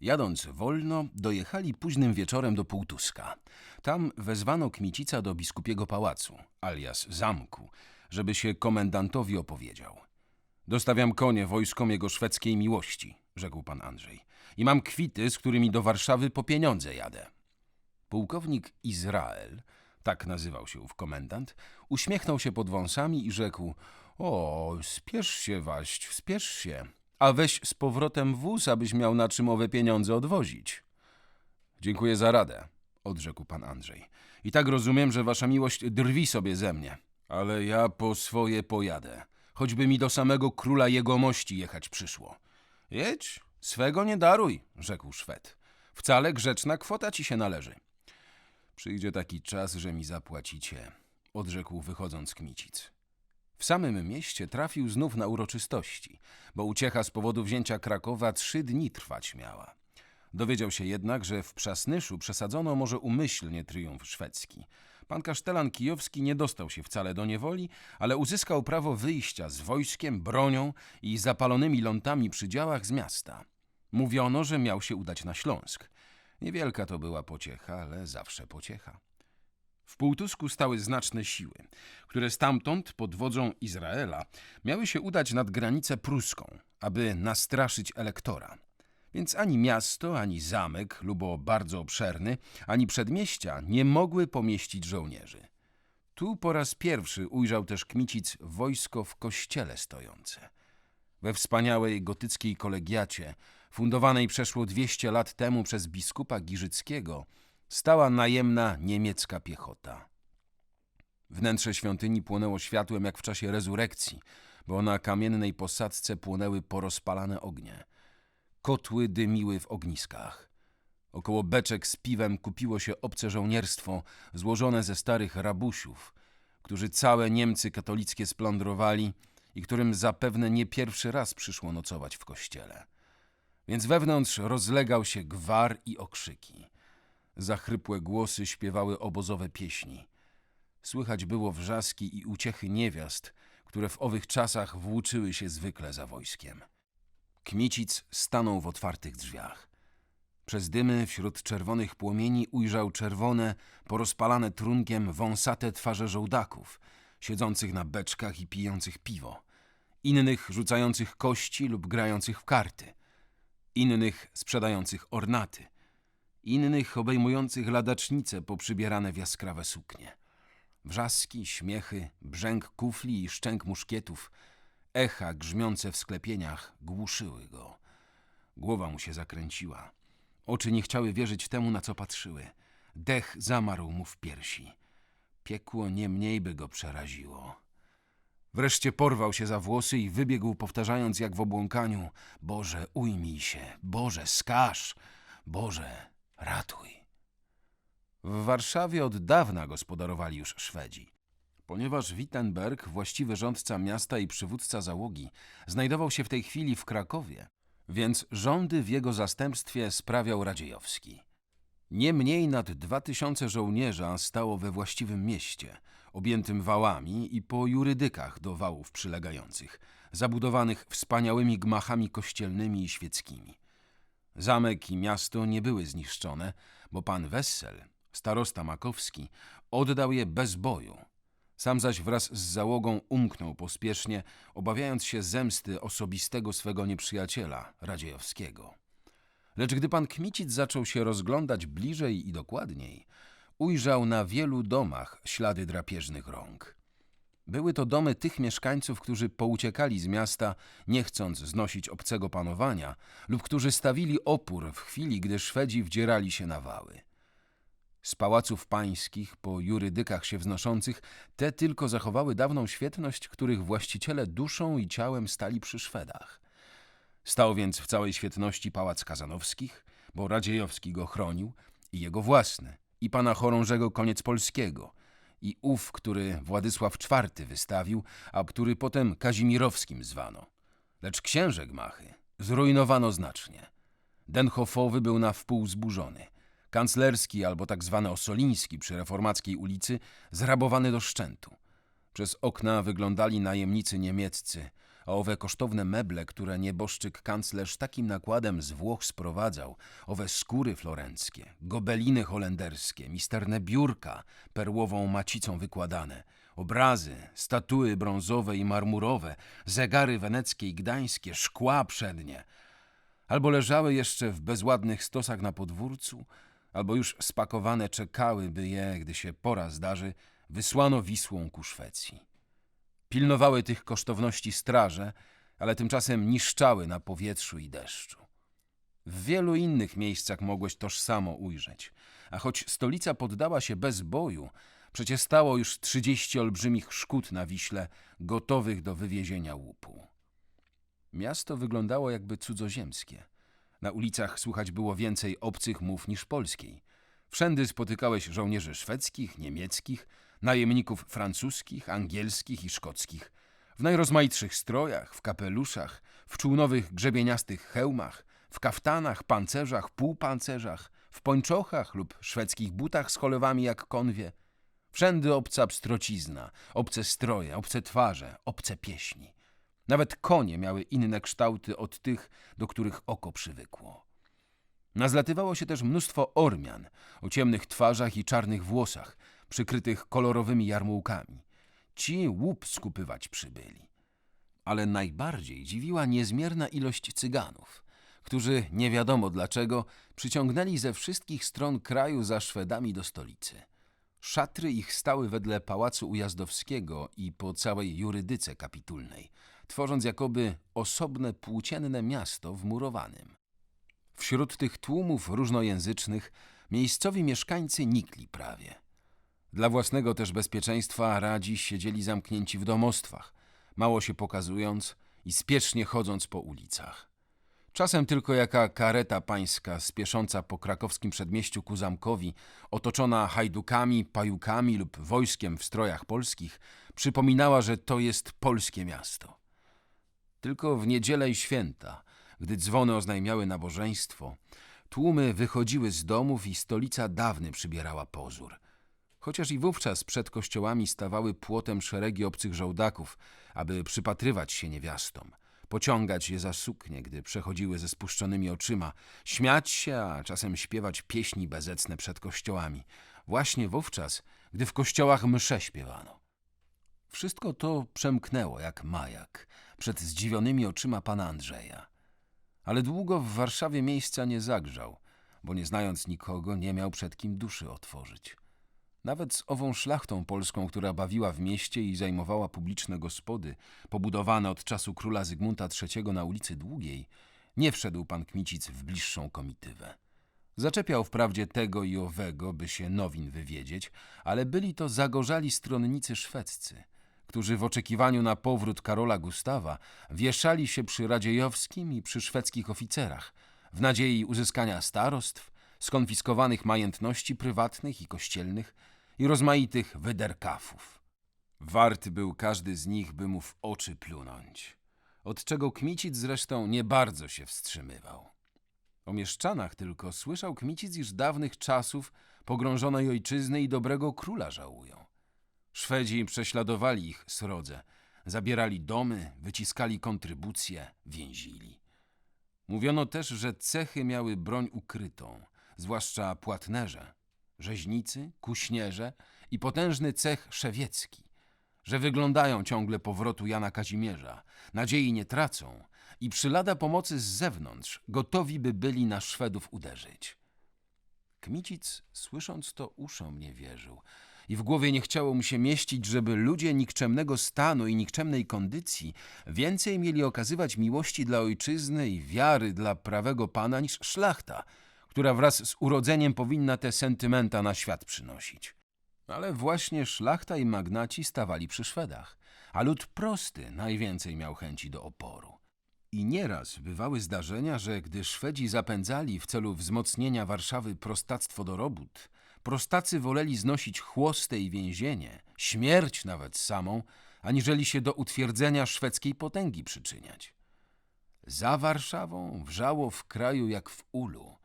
Jadąc wolno, dojechali późnym wieczorem do Półtuska. Tam wezwano Kmicica do biskupiego pałacu, alias zamku, żeby się komendantowi opowiedział. Dostawiam konie wojskom jego szwedzkiej miłości, rzekł pan Andrzej. I mam kwity, z którymi do Warszawy po pieniądze jadę. Pułkownik Izrael, tak nazywał się ów komendant, uśmiechnął się pod wąsami i rzekł: O, spiesz się, waść, spiesz się, a weź z powrotem wóz, abyś miał na czym owe pieniądze odwozić. Dziękuję za radę, odrzekł pan Andrzej. I tak rozumiem, że wasza miłość drwi sobie ze mnie, ale ja po swoje pojadę, choćby mi do samego króla jegomości jechać przyszło. Jedź, swego nie daruj, rzekł Szwed. Wcale grzeczna kwota ci się należy. Przyjdzie taki czas, że mi zapłacicie, odrzekł wychodząc Kmicic. W samym mieście trafił znów na uroczystości, bo uciecha z powodu wzięcia Krakowa trzy dni trwać miała. Dowiedział się jednak, że w Przasnyszu przesadzono może umyślnie triumf szwedzki. Pan kasztelan kijowski nie dostał się wcale do niewoli, ale uzyskał prawo wyjścia z wojskiem, bronią i zapalonymi lątami przy działach z miasta. Mówiono, że miał się udać na Śląsk. Niewielka to była pociecha, ale zawsze pociecha. W Półtusku stały znaczne siły, które stamtąd pod wodzą Izraela miały się udać nad granicę pruską, aby nastraszyć elektora. Więc ani miasto, ani zamek, lubo bardzo obszerny, ani przedmieścia nie mogły pomieścić żołnierzy. Tu po raz pierwszy ujrzał też Kmicic wojsko w kościele stojące. We wspaniałej gotyckiej kolegiacie, fundowanej przeszło 200 lat temu przez biskupa Giżyckiego, stała najemna niemiecka piechota. Wnętrze świątyni płonęło światłem jak w czasie rezurekcji, bo na kamiennej posadzce płonęły porozpalane ognie. Kotły dymiły w ogniskach. Około beczek z piwem kupiło się obce żołnierstwo złożone ze starych rabusiów, którzy całe Niemcy katolickie splądrowali i którym zapewne nie pierwszy raz przyszło nocować w kościele. Więc wewnątrz rozlegał się gwar i okrzyki. Zachrypłe głosy śpiewały obozowe pieśni. Słychać było wrzaski i uciechy niewiast, które w owych czasach włóczyły się zwykle za wojskiem. Kmicic stanął w otwartych drzwiach. Przez dymy wśród czerwonych płomieni ujrzał czerwone, porozpalane trunkiem wąsate twarze żołdaków, siedzących na beczkach i pijących piwo, innych rzucających kości lub grających w karty, innych sprzedających ornaty, innych obejmujących ladacznice poprzybierane w jaskrawe suknie. Wrzaski, śmiechy, brzęk kufli i szczęk muszkietów, echa grzmiące w sklepieniach głuszyły go. Głowa mu się zakręciła. Oczy nie chciały wierzyć temu, na co patrzyły. Dech zamarł mu w piersi. Piekło nie mniej by go przeraziło. Wreszcie porwał się za włosy i wybiegł, powtarzając jak w obłąkaniu: Boże, ujmij się, Boże, skaż, Boże, ratuj. W Warszawie od dawna gospodarowali już Szwedzi. Ponieważ Wittenberg, właściwy rządca miasta i przywódca załogi, znajdował się w tej chwili w Krakowie, więc rządy w jego zastępstwie sprawiał Radziejowski. Nie mniej nad dwa tysiące żołnierza stało we właściwym mieście, objętym wałami i po jurydykach do wałów przylegających, zabudowanych wspaniałymi gmachami kościelnymi i świeckimi. Zamek i miasto nie były zniszczone, bo pan Wessel, starosta makowski, oddał je bez boju. Sam zaś wraz z załogą umknął pospiesznie, obawiając się zemsty osobistego swego nieprzyjaciela, Radziejowskiego. Lecz gdy pan Kmicic zaczął się rozglądać bliżej i dokładniej, ujrzał na wielu domach ślady drapieżnych rąk. Były to domy tych mieszkańców, którzy pouciekali z miasta, nie chcąc znosić obcego panowania, lub którzy stawili opór w chwili, gdy Szwedzi wdzierali się na wały. Z pałaców pańskich, po jurydykach się wznoszących, te tylko zachowały dawną świetność, których właściciele duszą i ciałem stali przy Szwedach. Stał więc w całej świetności pałac Kazanowskich, bo Radziejowski go chronił, i jego własny, i pana chorążego koniec polskiego, i ów, który Władysław IV wystawił, a który potem Kazimirowskim zwano. Lecz księże gmachy zrujnowano znacznie. Denhofowy był na wpół zburzony. Kanclerski albo tak zwany Osoliński przy reformackiej ulicy zrabowany do szczętu. Przez okna wyglądali najemnicy niemieccy, a owe kosztowne meble, które nieboszczyk kanclerz takim nakładem z Włoch sprowadzał, owe skóry florenckie, gobeliny holenderskie, misterne biurka, perłową macicą wykładane, obrazy, statuły brązowe i marmurowe, zegary weneckie i gdańskie, szkła przednie, albo leżały jeszcze w bezładnych stosach na podwórcu, albo już spakowane czekały, by je, gdy się pora zdarzy, wysłano Wisłą ku Szwecji. Pilnowały tych kosztowności straże, ale tymczasem niszczały na powietrzu i deszczu. W wielu innych miejscach mogłeś tożsamo ujrzeć, a choć stolica poddała się bez boju, przecie stało już trzydzieści olbrzymich szkód na Wiśle, gotowych do wywiezienia łupu. Miasto wyglądało jakby cudzoziemskie. Na ulicach słychać było więcej obcych mów niż polskiej. Wszędy spotykałeś żołnierzy szwedzkich, niemieckich, najemników francuskich, angielskich i szkockich. W najrozmaitszych strojach, w kapeluszach, w czółnowych grzebieniastych hełmach, w kaftanach, pancerzach, półpancerzach, w pończochach lub szwedzkich butach z cholewami jak konwie. Wszędy obca pstrocizna, obce stroje, obce twarze, obce pieśni. Nawet konie miały inne kształty od tych, do których oko przywykło. Nazlatywało się też mnóstwo Ormian o ciemnych twarzach i czarnych włosach, przykrytych kolorowymi jarmułkami. Ci łup skupywać przybyli. Ale najbardziej dziwiła niezmierna ilość Cyganów, którzy nie wiadomo dlaczego przyciągnęli ze wszystkich stron kraju za Szwedami do stolicy. Szatry ich stały wedle pałacu ujazdowskiego i po całej jurydyce kapitulnej, tworząc jakoby osobne płócienne miasto w murowanym. Wśród tych tłumów różnojęzycznych miejscowi mieszkańcy nikli prawie. Dla własnego też bezpieczeństwa radzi siedzieli zamknięci w domostwach, mało się pokazując i spiesznie chodząc po ulicach. Czasem tylko jaka kareta pańska spiesząca po krakowskim przedmieściu ku zamkowi, otoczona hajdukami, pajukami lub wojskiem w strojach polskich, przypominała, że to jest polskie miasto. Tylko w niedzielę i święta, gdy dzwony oznajmiały nabożeństwo, tłumy wychodziły z domów i stolica dawny przybierała pozór. Chociaż i wówczas przed kościołami stawały płotem szeregi obcych żołdaków, aby przypatrywać się niewiastom, pociągać je za suknie, gdy przechodziły ze spuszczonymi oczyma, śmiać się, a czasem śpiewać pieśni bezecne przed kościołami, właśnie wówczas, gdy w kościołach msze śpiewano. Wszystko to przemknęło jak majak przed zdziwionymi oczyma pana Andrzeja. Ale długo w Warszawie miejsca nie zagrzał, bo nie znając nikogo, nie miał przed kim duszy otworzyć. Nawet z ową szlachtą polską, która bawiła w mieście i zajmowała publiczne gospody, pobudowane od czasu króla Zygmunta III na ulicy Długiej, nie wszedł pan Kmicic w bliższą komitywę. Zaczepiał wprawdzie tego i owego, by się nowin wywiedzieć, ale byli to zagorzali stronnicy szwedzcy, którzy w oczekiwaniu na powrót Karola Gustawa wieszali się przy Radziejowskim i przy szwedzkich oficerach, w nadziei uzyskania starostw, skonfiskowanych majątności prywatnych i kościelnych i rozmaitych wyderkafów. Warty był każdy z nich, by mu w oczy plunąć, od czego Kmicic zresztą nie bardzo się wstrzymywał. O mieszczanach tylko słyszał Kmicic, iż dawnych czasów pogrążonej ojczyzny i dobrego króla żałują. Szwedzi prześladowali ich srodze, zabierali domy, wyciskali kontrybucje, więzili. Mówiono też, że cechy miały broń ukrytą, zwłaszcza płatnerze, rzeźnicy, kuśnierze i potężny cech szewiecki, że wyglądają ciągle powrotu Jana Kazimierza, nadziei nie tracą i przy lada pomocy z zewnątrz gotowi by byli na Szwedów uderzyć. Kmicic, słysząc to, uszom nie wierzył i w głowie nie chciało mu się mieścić, żeby ludzie nikczemnego stanu i nikczemnej kondycji więcej mieli okazywać miłości dla ojczyzny i wiary dla prawego pana niż szlachta, która wraz z urodzeniem powinna te sentymenta na świat przynosić. Ale właśnie szlachta i magnaci stawali przy Szwedach, a lud prosty najwięcej miał chęci do oporu. I nieraz bywały zdarzenia, że gdy Szwedzi zapędzali w celu wzmocnienia Warszawy prostactwo do robót, prostacy woleli znosić chłostę i więzienie, śmierć nawet samą, aniżeli się do utwierdzenia szwedzkiej potęgi przyczyniać. Za Warszawą wrzało w kraju jak w ulu.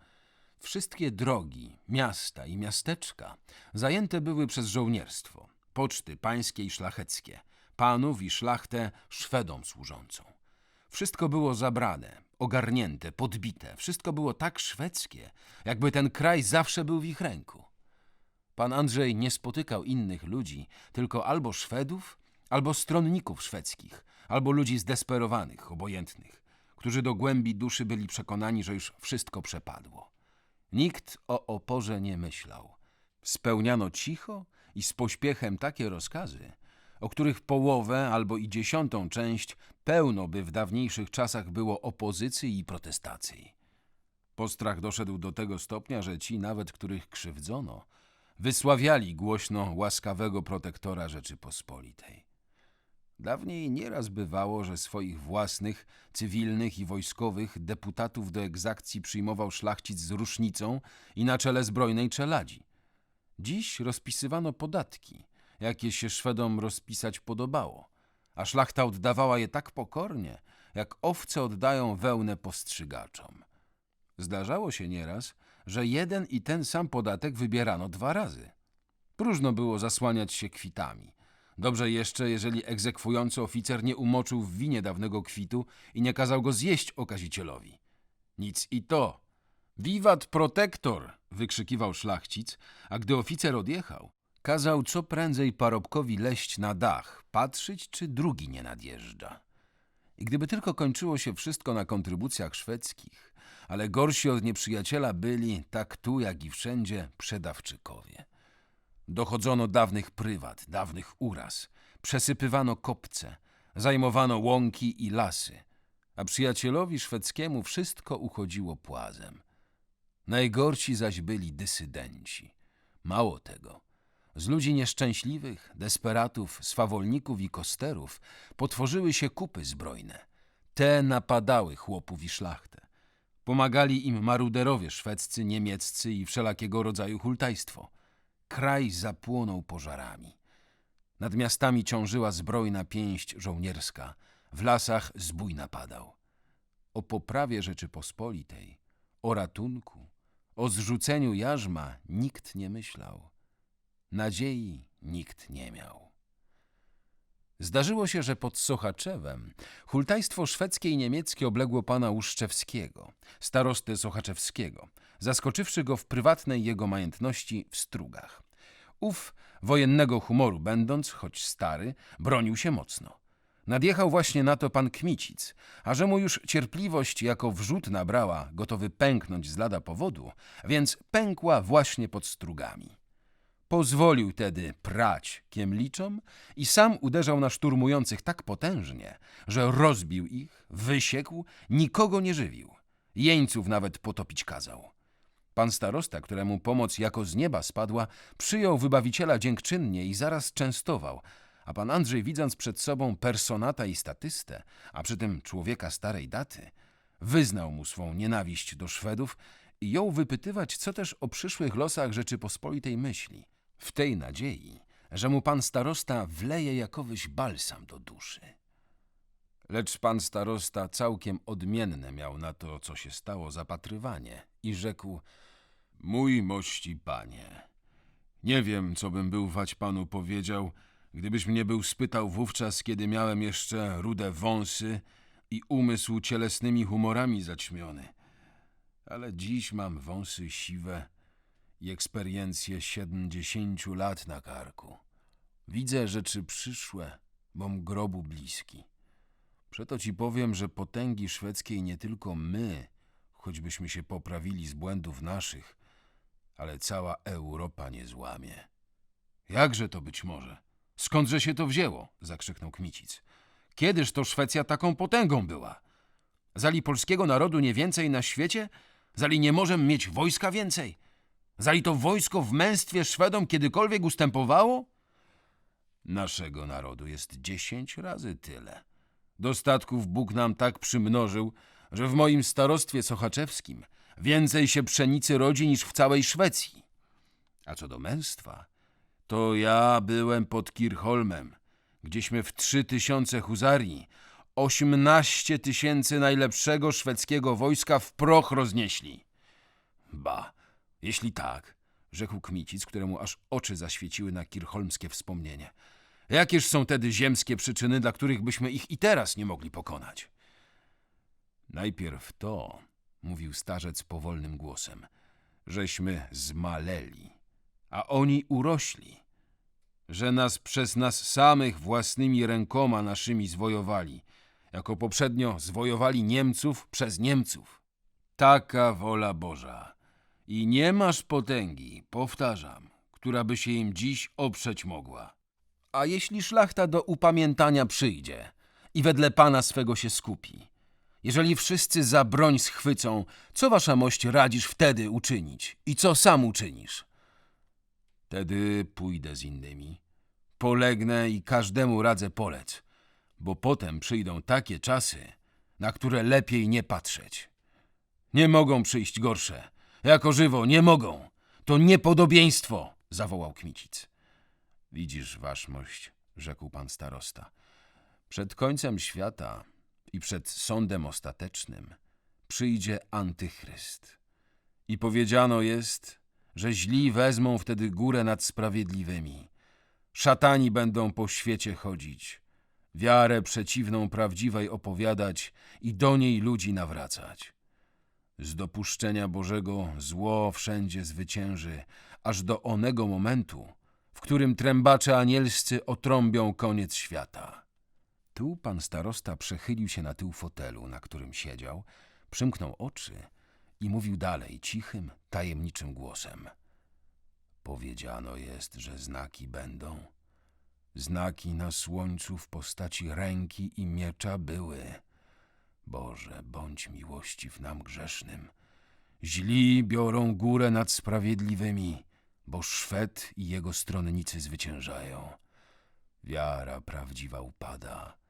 Wszystkie drogi, miasta i miasteczka zajęte były przez żołnierstwo, poczty pańskie i szlacheckie, panów i szlachtę Szwedom służącą. Wszystko było zabrane, ogarnięte, podbite. Wszystko było tak szwedzkie, jakby ten kraj zawsze był w ich ręku. Pan Andrzej nie spotykał innych ludzi, tylko albo Szwedów, albo stronników szwedzkich, albo ludzi zdesperowanych, obojętnych, którzy do głębi duszy byli przekonani, że już wszystko przepadło. Nikt o oporze nie myślał. Spełniano cicho i z pośpiechem takie rozkazy, o których połowę albo i dziesiątą część pełno by w dawniejszych czasach było opozycji i protestacji. Postrach doszedł do tego stopnia, że ci nawet, których krzywdzono, wysławiali głośno łaskawego protektora Rzeczypospolitej. Dawniej nieraz bywało, że swoich własnych, cywilnych i wojskowych deputatów do egzakcji przyjmował szlachcic z rusznicą i na czele zbrojnej czeladzi. Dziś rozpisywano podatki, jakie się Szwedom rozpisać podobało, a szlachta oddawała je tak pokornie, jak owce oddają wełnę postrzygaczom. Zdarzało się nieraz, że jeden i ten sam podatek wybierano dwa razy. Próżno było zasłaniać się kwitami. Dobrze jeszcze, jeżeli egzekwujący oficer nie umoczył w winie dawnego kwitu i nie kazał go zjeść okazicielowi. Nic i to. Wiwat protektor! wykrzykiwał szlachcic, a gdy oficer odjechał, kazał co prędzej parobkowi leść na dach, patrzeć, czy drugi nie nadjeżdża. I gdyby tylko kończyło się wszystko na kontrybucjach szwedzkich, ale gorsi od nieprzyjaciela byli, tak tu jak i wszędzie, przedawczykowie. Dochodzono dawnych prywat, dawnych uraz, przesypywano kopce, zajmowano łąki i lasy, a przyjacielowi szwedzkiemu wszystko uchodziło płazem. Najgorsi zaś byli dysydenci. Mało tego, z ludzi nieszczęśliwych, desperatów, swawolników i kosterów potworzyły się kupy zbrojne. Te napadały chłopów i szlachtę. Pomagali im maruderowie szwedzcy, niemieccy i wszelakiego rodzaju hultajstwo. Kraj zapłonął pożarami. Nad miastami ciążyła zbrojna pięść żołnierska, w lasach zbój napadał. O poprawie Rzeczypospolitej, o ratunku, o zrzuceniu jarzma nikt nie myślał. Nadziei nikt nie miał. Zdarzyło się, że pod Sochaczewem hultajstwo szwedzkie i niemieckie obległo pana Łuszczewskiego, starostę Sochaczewskiego, zaskoczywszy go w prywatnej jego majętności w Strugach. Ów, wojennego humoru będąc, choć stary, bronił się mocno. Nadjechał właśnie na to pan Kmicic, a że mu już cierpliwość jako wrzut nabrała, gotowy pęknąć z lada powodu, więc pękła właśnie pod strugami. Pozwolił tedy prać kiemliczom i sam uderzał na szturmujących tak potężnie, że rozbił ich, wysiekł, nikogo nie żywił. Jeńców nawet potopić kazał. Pan starosta, któremu pomoc jako z nieba spadła, przyjął wybawiciela dziękczynnie i zaraz częstował, a pan Andrzej, widząc przed sobą personata i statystę, a przy tym człowieka starej daty, wyznał mu swą nienawiść do Szwedów i jął wypytywać, co też o przyszłych losach Rzeczypospolitej myśli, w tej nadziei, że mu pan starosta wleje jakowyś balsam do duszy. Lecz pan starosta całkiem odmienne miał na to, co się stało, zapatrywanie i rzekł: Mój mości panie, nie wiem, co bym był wać panu powiedział, gdybyś mnie był spytał wówczas, kiedy miałem jeszcze rude wąsy i umysł cielesnymi humorami zaćmiony. Ale dziś mam wąsy siwe i eksperiencję siedmdziesięciu lat na karku. Widzę rzeczy przyszłe, bom grobu bliski. Przeto ci powiem, że potęgi szwedzkiej nie tylko my, choćbyśmy się poprawili z błędów naszych, ale cała Europa nie złamie. Jakże to być może? Skądże się to wzięło? zakrzyknął Kmicic. Kiedyż to Szwecja taką potęgą była? Zali polskiego narodu nie więcej na świecie? Zali nie możemy mieć wojska więcej? Zali to wojsko w męstwie Szwedom kiedykolwiek ustępowało? Naszego narodu jest dziesięć razy tyle. Dostatków Bóg nam tak przymnożył, że w moim starostwie sochaczewskim więcej się pszenicy rodzi niż w całej Szwecji. A co do męstwa, to ja byłem pod Kirchholmem, gdzieśmy w trzy tysiące huzarii, osiemnaście tysięcy najlepszego szwedzkiego wojska w proch roznieśli. Ba, jeśli tak, rzekł Kmicic, któremu aż oczy zaświeciły na kirchholmskie wspomnienie. Jakież są tedy ziemskie przyczyny, dla których byśmy ich i teraz nie mogli pokonać? Najpierw to, mówił starzec powolnym głosem, żeśmy zmaleli, a oni urośli, że nas przez nas samych własnymi rękoma naszymi zwojowali, jako poprzednio zwojowali Niemców przez Niemców. Taka wola Boża. I nie masz potęgi, powtarzam, która by się im dziś oprzeć mogła. A jeśli szlachta do upamiętania przyjdzie i wedle pana swego się skupi, jeżeli wszyscy za broń schwycą, co wasza mość radzisz wtedy uczynić i co sam uczynisz? Wtedy pójdę z innymi, polegnę i każdemu radzę polec, bo potem przyjdą takie czasy, na które lepiej nie patrzeć. Nie mogą przyjść gorsze. Jako żywo nie mogą. To niepodobieństwo, zawołał Kmicic. Widzisz, waszmość, rzekł pan starosta. Przed końcem świata i przed sądem ostatecznym przyjdzie antychryst. I powiedziano jest, że źli wezmą wtedy górę nad sprawiedliwymi. Szatani będą po świecie chodzić, wiarę przeciwną prawdziwej opowiadać i do niej ludzi nawracać. Z dopuszczenia Bożego zło wszędzie zwycięży, aż do onego momentu, w którym trębacze anielscy otrąbią koniec świata. Tu pan starosta przechylił się na tył fotelu, na którym siedział, przymknął oczy i mówił dalej cichym, tajemniczym głosem. Powiedziano jest, że znaki będą. Znaki na słońcu w postaci ręki i miecza były. Boże, bądź miłościw nam grzesznym. Źli biorą górę nad sprawiedliwymi, bo Szwed i jego stronnicy zwyciężają. Wiara prawdziwa upada,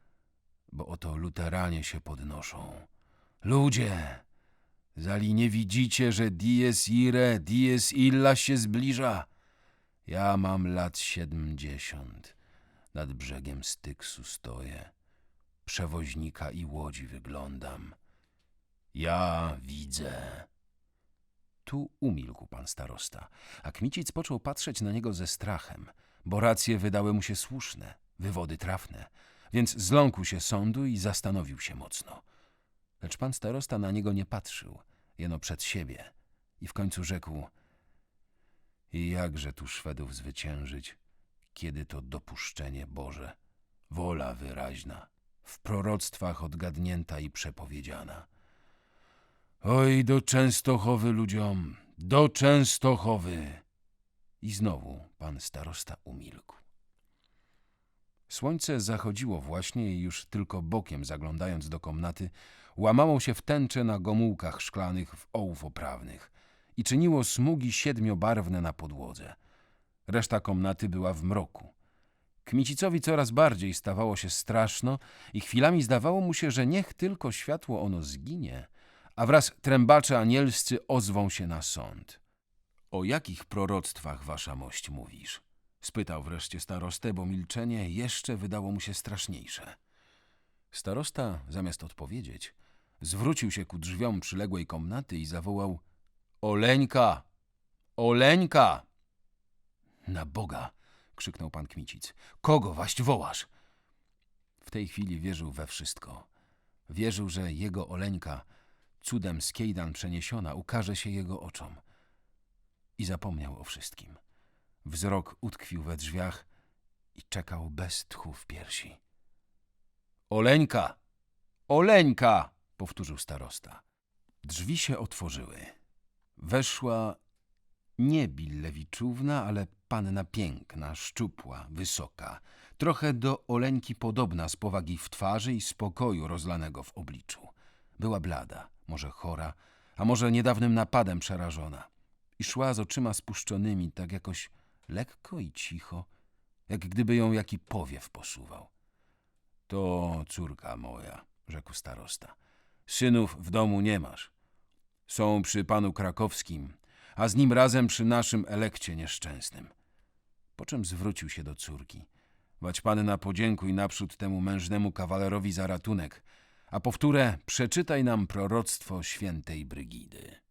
bo oto luteranie się podnoszą. Ludzie, zali nie widzicie, że dies ire, dies illa się zbliża? Ja mam lat siedmdziesiąt, nad brzegiem Styksu stoję przewoźnika i łodzi wyglądam. Ja widzę. Tu umilkł pan starosta, a Kmicic począł patrzeć na niego ze strachem, bo racje wydały mu się słuszne, wywody trafne, więc zląkł się sądu i zastanowił się mocno. Lecz pan starosta na niego nie patrzył, jeno przed siebie i w końcu rzekł i jakże tu Szwedów zwyciężyć, kiedy to dopuszczenie Boże, wola wyraźna w proroctwach odgadnięta i przepowiedziana. Oj, do Częstochowy ludziom, do Częstochowy! I znowu pan starosta umilkł. Słońce zachodziło właśnie i już tylko bokiem zaglądając do komnaty, łamało się w tęcze na gomułkach szklanych w ołów oprawnych i czyniło smugi siedmiobarwne na podłodze. Reszta komnaty była w mroku. Kmicicowi coraz bardziej stawało się straszno i chwilami zdawało mu się, że niech tylko światło ono zginie, a wraz trębacze anielscy ozwą się na sąd. O jakich proroctwach wasza mość mówisz? Spytał wreszcie starostę, bo milczenie jeszcze wydało mu się straszniejsze. Starosta, zamiast odpowiedzieć, zwrócił się ku drzwiom przyległej komnaty i zawołał Oleńka! Oleńka! Na Boga! krzyknął pan Kmicic. Kogo waść wołasz? W tej chwili wierzył we wszystko. Wierzył, że jego Oleńka, cudem z Kejdan przeniesiona, ukaże się jego oczom. I zapomniał o wszystkim. Wzrok utkwił we drzwiach i czekał bez tchu w piersi. Oleńka! Oleńka! powtórzył starosta. Drzwi się otworzyły. Weszła nie Billewiczówna, ale panna piękna, szczupła, wysoka, trochę do Oleńki podobna z powagi w twarzy i spokoju rozlanego w obliczu. Była blada, może chora, a może niedawnym napadem przerażona. I szła z oczyma spuszczonymi, tak jakoś lekko i cicho, jak gdyby ją jaki powiew posuwał. To córka moja, rzekł starosta. Synów w domu nie masz. Są przy panu krakowskim, a z nim razem przy naszym elekcie nieszczęsnym. Po czym zwrócił się do córki. Wać panna podziękuj naprzód temu mężnemu kawalerowi za ratunek, a powtórę przeczytaj nam proroctwo świętej Brygidy.